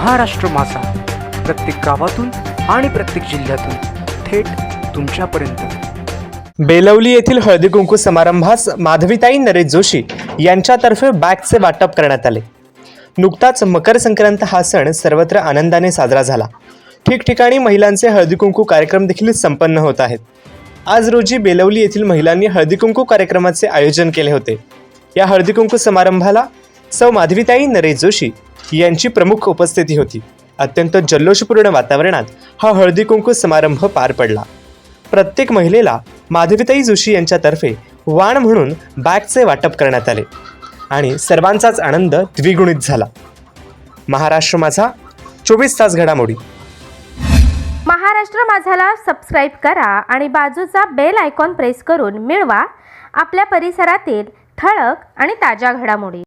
महाराष्ट्र मासा प्रत्येक गावातून आणि प्रत्येक जिल्ह्यातून थेट तुमच्यापर्यंत. बेलवली येथील हळदी कुंकू समारंभास माधवीताई नरेश जोशी यांच्यातर्फे बॅगचे वाटप करण्यात आले. नुकताच मकर संक्रांत हा सण सर्वत्र आनंदाने साजरा झाला. ठिकठिकाणी महिलांचे हळदी कुंकू कार्यक्रम देखील संपन्न होत आहेत. आज रोजी बेलवली येथील महिलांनी हळदी कुंकू कार्यक्रमाचे आयोजन केले होते. या हळदी कुंकू समारंभाला सौ. माधवीताई नरेश जोशी यांची प्रमुख उपस्थिती होती. अत्यंत जल्लोषपूर्ण वातावरणात हा हळदी कुंकू समारंभ पार पडला. प्रत्येक महिलेला माधवीताई जोशी यांच्यातर्फे वाण म्हणून बॅगचे वाटप करण्यात आले आणि सर्वांचाच आनंद द्विगुणित झाला. महाराष्ट्र माझा चोवीस तास घडामोडी. महाराष्ट्र माझाला सबस्क्राईब करा आणि बाजूचा बेल आयकॉन प्रेस करून मिळवा आपल्या परिसरातील ठळक आणि ताज्या घडामोडी.